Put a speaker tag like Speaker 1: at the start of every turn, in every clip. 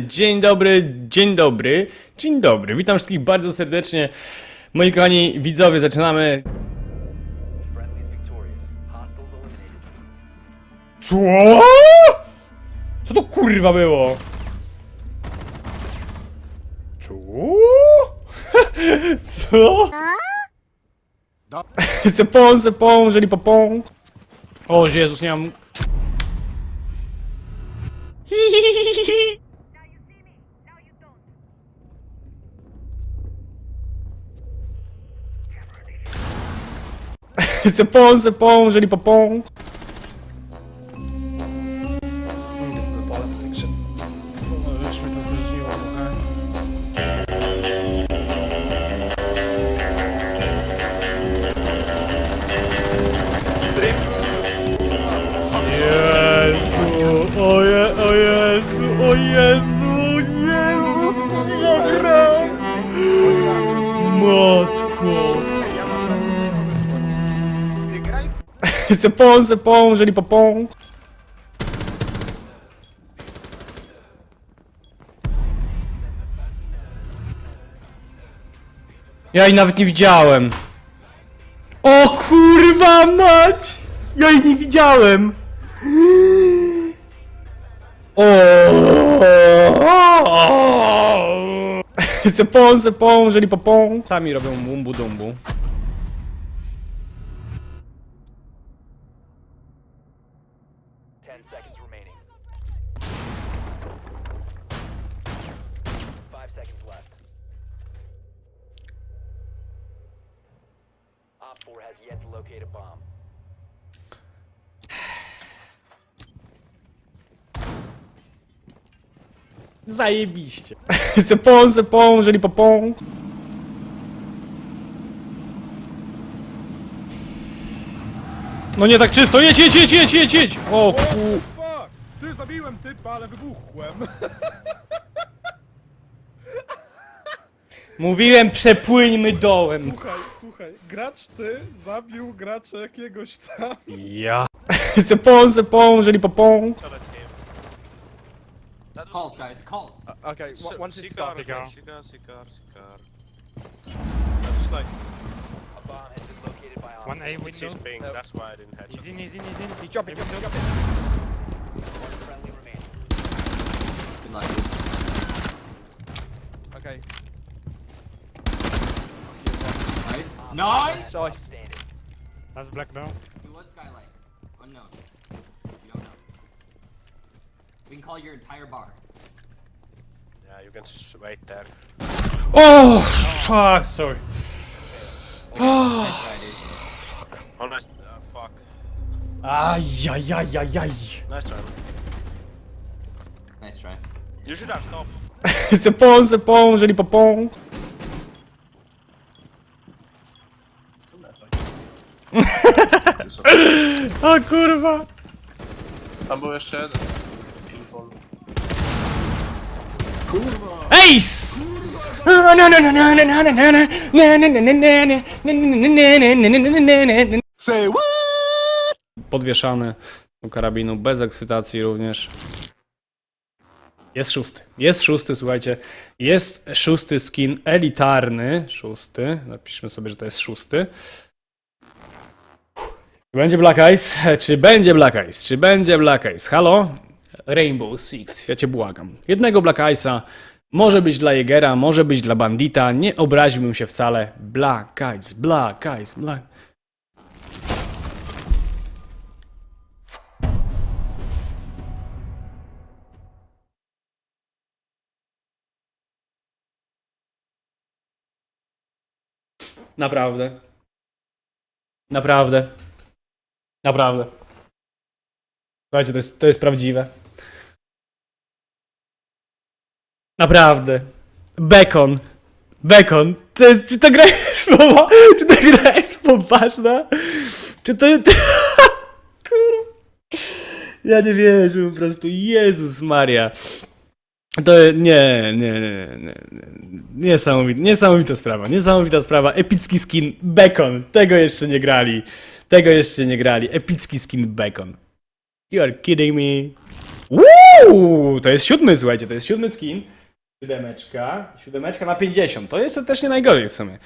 Speaker 1: Dzień dobry, dzień dobry, dzień dobry. Witam wszystkich bardzo serdecznie. Moi kochani widzowie, zaczynamy. Co? Co to kurwa było? Co? Co? Cepon, cepon, żeli popon. O Jezus, nie mam...
Speaker 2: c'est bon,
Speaker 1: c'est bon, joli popon. Cepon, cepon, żeli popon. Ja jej nawet nie widziałem. O kurwa mać! Ja jej nie widziałem. O! Cepon, cepon, żeli popon. Sami robią mumbu dumbu.
Speaker 3: Op 4 has yet to locate a bomb.
Speaker 1: Zajebiście. Cepon, cepon, żeli popon. No nie tak czysto, jedź, jedź, jedź, jedź, jedź, jedź! O ku...
Speaker 4: Fuck! Ty zabiłem typa, ale wybuchłem.
Speaker 1: Mówiłem, przepłyńmy dołem.
Speaker 4: Słuchaj, słuchaj, gracz ty zabił gracza jakiegoś tam.
Speaker 1: Ja. Cepon, cepon, żeli popon.
Speaker 5: That was
Speaker 6: Calls, guys, calls.
Speaker 4: Okay,
Speaker 5: so,
Speaker 4: once it's
Speaker 5: cigar, cigar, cigar, cigar, cigar. That's like
Speaker 3: A bomb has been located by Op
Speaker 7: One A
Speaker 5: it's his
Speaker 7: window.
Speaker 5: ping. That's why I didn't headshot.
Speaker 7: He's in, he's in, he's in.
Speaker 4: He's jumping, jumping, jumping.
Speaker 3: One friendly remaining.
Speaker 6: Good luck.
Speaker 4: Okay.
Speaker 6: Nice. Nice!
Speaker 4: Nice.
Speaker 3: Outstanding.
Speaker 7: That's black down.
Speaker 6: Who was Skylight? Unknown. You don't know. We can call your entire bar.
Speaker 5: Yeah, you can just wait there.
Speaker 1: O, fuck, sorry.
Speaker 6: Nice try, dude.
Speaker 5: Oh, nice. Uh, fuck.
Speaker 1: Ajajajajaj.
Speaker 5: Nice try.
Speaker 6: Nice try.
Speaker 5: You should have stopped.
Speaker 1: Cepon, cepon, żeli popon. O kurwa!
Speaker 8: Tam był jeszcze jeden.
Speaker 1: Pinball. Kurwa! Ace!
Speaker 8: Say what?
Speaker 1: Podwieszany u karabinu bez ekscytacji również. Jest szósty. Jest szósty, słuchajcie. Jest szósty skin elitarny. Szósty. Napiszmy sobie, że to jest szósty. Czy będzie Black Eyes? Czy będzie Black Eyes? Czy będzie Black Eyes? Halo? Rainbow Six, ja cię błagam. Jednego Black Eyesa może być dla Jegera, może być dla Bandita. Nie obraziłbym się wcale. Black Eyes, Black Eyes, Black... Naprawdę. Naprawdę. Naprawdę. Słuchajcie, to jest, to jest prawdziwe. Naprawdę. Bekon. Bekon. To jest, czy ta gra jest powa- Czy ta gra jest poważna? Czy to jest... Kurwa. Ja nie wierzę po prostu. Jezus Maria. To nie, nie, nie, nie, nie. Niesamowita, niesamowita sprawa, niesamowita sprawa. Epicki skin Bacon. Tego jeszcze nie grali. Tego jeszcze nie grali. Epicki skin Bacon. You are kidding me. Uuu, to jest siódmy, słuchajcie, to jest siódmy skin. Siódemeczka, siódemeczka na 50, to jeszcze też nie najgorzej w sumie.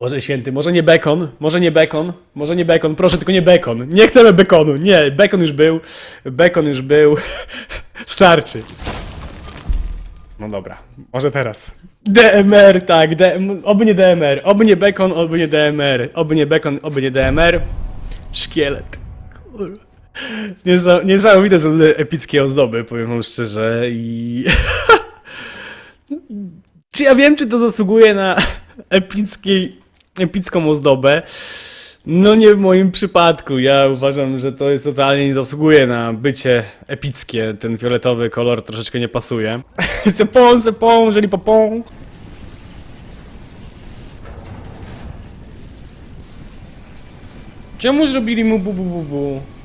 Speaker 1: Boże święty, może nie bekon, może nie bekon, może nie bekon, proszę tylko nie bekon. Nie chcemy bekonu, nie, bekon już był, bekon już był, starczy. No dobra, może teraz. DMR, tak, DM, oby nie DMR, oby nie bekon, oby nie DMR, oby nie bekon, oby nie DMR. Szkielet, kurwa. Niesa- Niesamowite są te epickie ozdoby, powiem wam szczerze i... czy ja wiem, czy to zasługuje na epickiej, epicką ozdobę? No nie w moim przypadku. Ja uważam, że to jest totalnie nie zasługuje na bycie epickie. Ten fioletowy kolor troszeczkę nie pasuje. Sepon, sepon, żeli popon. Czemu zrobili mu bu bu bu bu?